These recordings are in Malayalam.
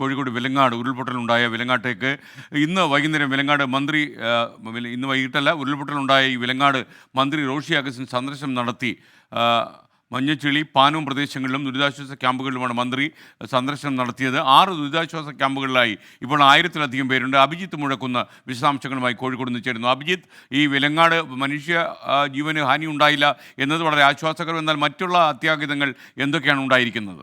കോഴിക്കോട് വിലങ്ങാട് ഉരുൾപൊട്ടലുണ്ടായ വിലങ്ങാട്ടേക്ക് ഇന്ന് വൈകുന്നേരം വിലങ്ങാട് മന്ത്രി ഇന്ന് വൈകിട്ടല്ല ഉരുൾപൊട്ടലുണ്ടായ ഈ വിലങ്ങാട് മന്ത്രി റോഷി അഗസ്റ്റിൻ സന്ദർശനം നടത്തി. മഞ്ഞച്ചിളി പാനൂം പ്രദേശങ്ങളിലും ദുരിതാശ്വാസ ക്യാമ്പുകളിലുമാണ് മന്ത്രി സന്ദർശനം നടത്തിയത്. ആറ് ദുരിതാശ്വാസ ക്യാമ്പുകളിലായി ഇപ്പോൾ ആയിരത്തിലധികം പേരുണ്ട്. അഭിജിത്ത് മുഴക്കുന്ന വിശദാംശങ്ങളുമായി കോഴിക്കോട് നിന്ന് ചേരുന്നു. അഭിജിത്ത് ഈ വിലങ്ങാട് മനുഷ്യ ജീവന് ഹാനി ഉണ്ടായില്ല എന്നത് വളരെ ആശ്വാസകരം എന്നാൽ മറ്റുള്ള അത്യാഹിതങ്ങൾ എന്തൊക്കെയാണ് ഉണ്ടായിരിക്കുന്നത്?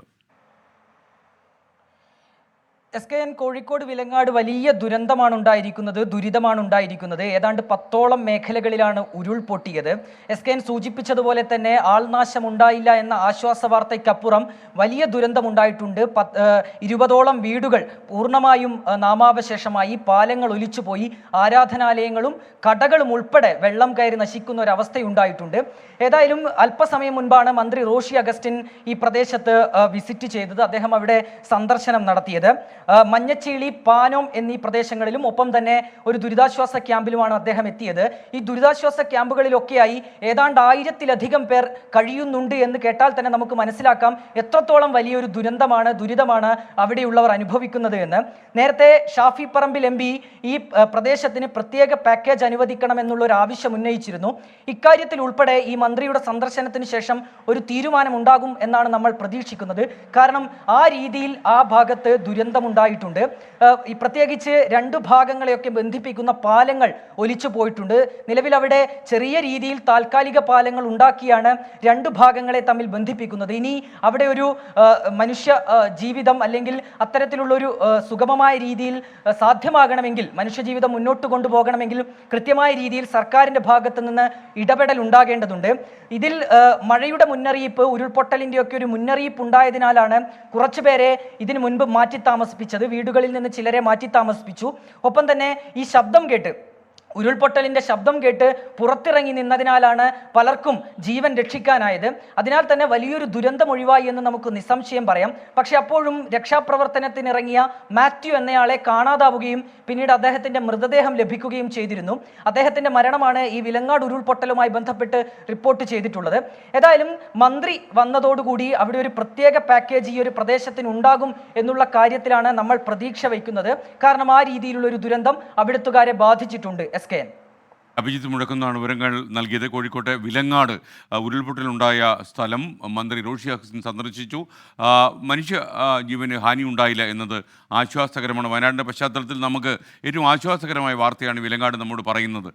S K N Kozhikode Vilangad വലിയ ദുരന്തമാണ് ഉണ്ടായിരിക്കുന്നത് ദുരിതമാണ് ഉണ്ടായിരിക്കുന്നത് ഏതാണ്ട് പത്തോളം മേഖലകളിലാണ് ഉരുൾപൊട്ടിയത്. എസ് കെ എൻ സൂചിപ്പിച്ചതുപോലെ തന്നെ ആൾനാശം ഉണ്ടായില്ല എന്ന ആശ്വാസ വാർത്തയ്ക്കപ്പുറം വലിയ ദുരന്തമുണ്ടായിട്ടുണ്ട്. പത്ത് ഇരുപതോളം വീടുകൾ പൂർണമായും നാമാവശേഷമായി പാലങ്ങൾ ഒലിച്ചുപോയി. ആരാധനാലയങ്ങളും കടകളും ഉൾപ്പെടെ വെള്ളം കയറി നശിക്കുന്ന ഒരവസ്ഥയുണ്ടായിട്ടുണ്ട്. ഏതായാലും അല്പസമയം മുൻപാണ് മന്ത്രി റോഷി അഗസ്റ്റിൻ ഈ പ്രദേശത്ത് വിസിറ്റ് ചെയ്തത്. അദ്ദേഹം അവിടെ സന്ദർശനം നടത്തിയത്. മഞ്ഞച്ചീളി പാനോം എന്നീ പ്രദേശങ്ങളിലും ഒപ്പം തന്നെ ഒരു ദുരിതാശ്വാസ ക്യാമ്പിലുമാണ് അദ്ദേഹം എത്തിയത്. ഈ ദുരിതാശ്വാസ ക്യാമ്പുകളിലൊക്കെയായി ഏതാണ്ട് ആയിരത്തിലധികം പേർ കഴിയുന്നുണ്ട് എന്ന് കേട്ടാൽ തന്നെ നമുക്ക് മനസ്സിലാക്കാം എത്രത്തോളം വലിയൊരു ദുരന്തമാണ് ദുരിതമാണ് അവിടെയുള്ളവർ അനുഭവിക്കുന്നത് എന്ന്. നേരത്തെ ഷാഫി പറമ്പിൽ എം ഈ പ്രദേശത്തിന് പ്രത്യേക പാക്കേജ് അനുവദിക്കണം എന്നുള്ള ഒരു ആവശ്യം ഉന്നയിച്ചിരുന്നു. ഇക്കാര്യത്തിൽ ഉൾപ്പെടെ ഈ മന്ത്രിയുടെ സന്ദർശനത്തിന് ശേഷം ഒരു തീരുമാനം ഉണ്ടാകും എന്നാണ് നമ്മൾ പ്രതീക്ഷിക്കുന്നത്. കാരണം ആ രീതിയിൽ ആ ഭാഗത്ത് ദുരന്തമുണ്ടായിട്ടുണ്ട് ഏഹ്, ഈ പ്രത്യേകിച്ച് രണ്ട് ഭാഗങ്ങളെയൊക്കെ ബന്ധിപ്പിക്കുന്ന പാലങ്ങൾ ഒലിച്ചു പോയിട്ടുണ്ട്. നിലവിൽ അവിടെ ചെറിയ രീതിയിൽ താൽക്കാലിക പാലങ്ങൾ ഉണ്ടാക്കിയാണ് രണ്ട് ഭാഗങ്ങളെ തമ്മിൽ ബന്ധിപ്പിക്കുന്നത്. ഇനി അവിടെ ഒരു മനുഷ്യ ജീവിതം അല്ലെങ്കിൽ അത്തരത്തിലുള്ളൊരു സുഗമമായ രീതിയിൽ സാധ്യമാകണമെങ്കിൽ മനുഷ്യജീവിതം മുന്നോട്ട് കൊണ്ടുപോകണമെങ്കിൽ കൃത്യമായ രീതിയിൽ സർക്കാരിന്റെ ഭാഗത്ത് നിന്ന് ഇടപെടൽ ഉണ്ടാകേണ്ടതുണ്ട്. ഇതിൽ മഴയുടെ മുന്നറിയിപ്പ് ഉരുൾപൊട്ടലിന്റെയൊക്കെ ഒരു മുന്നറിയിപ്പ് ഉണ്ടായതിനാലാണ് കുറച്ചുപേരെ ഇതിനു മുൻപ് മാറ്റി താമസിപ്പിച്ചത്. വീടുകളിൽ നിന്ന് ചിലരെ മാറ്റി താമസിപ്പിച്ചു. ഒപ്പം തന്നെ ഈ ശബ്ദം കേട്ട് ഉരുൾപൊട്ടലിന്റെ ശബ്ദം കേട്ട് പുറത്തിറങ്ങി നിന്നതിനാലാണ് പലർക്കും ജീവൻ രക്ഷിക്കാനായത്. അതിനാൽ തന്നെ വലിയൊരു ദുരന്തം ഒഴിവായി എന്ന് നമുക്ക് നിസ്സംശയം പറയാം. പക്ഷെ അപ്പോഴും രക്ഷാപ്രവർത്തനത്തിനിറങ്ങിയ മാത്യു എന്നയാളെ കാണാതാവുകയും പിന്നീട് അദ്ദേഹത്തിന്റെ മൃതദേഹം ലഭിക്കുകയും ചെയ്തിരുന്നു. അദ്ദേഹത്തിന്റെ മരണമാണ് ഈ വിലങ്ങാട് ഉരുൾപൊട്ടലുമായി ബന്ധപ്പെട്ട് റിപ്പോർട്ട് ചെയ്തിട്ടുള്ളത്. ഏതായാലും മന്ത്രി വന്നതോടുകൂടി അവിടെ ഒരു പ്രത്യേക പാക്കേജ് ഈ ഒരു പ്രദേശത്തിനുണ്ടാകും എന്നുള്ള കാര്യത്തിലാണ് നമ്മൾ പ്രതീക്ഷ വയ്ക്കുന്നത്. കാരണം ആ രീതിയിലുള്ള ഒരു ദുരന്തം അവിടുത്തുകാരെ ബാധിച്ചിട്ടുണ്ട്. കെ എൻ അഭിജിത്ത് മുഴക്കുന്നതാണ് വിവരങ്ങൾ നൽകിയത്. കോഴിക്കോട്ടെ വിലങ്ങാട് ഉരുൾപൊട്ടലുണ്ടായ സ്ഥലം മന്ത്രി റോഷി അഗസ്റ്റിൻ സന്ദർശിച്ചു. മനുഷ്യ ജീവന് ഹാനി ഉണ്ടായില്ല എന്നത് ആശ്വാസകരമാണ്. വയനാടിന്റെ പശ്ചാത്തലത്തിൽ നമുക്ക് ഏറ്റവും ആശ്വാസകരമായ വാർത്തയാണ് വിലങ്ങാട് നമ്മോട് പറയുന്നത്.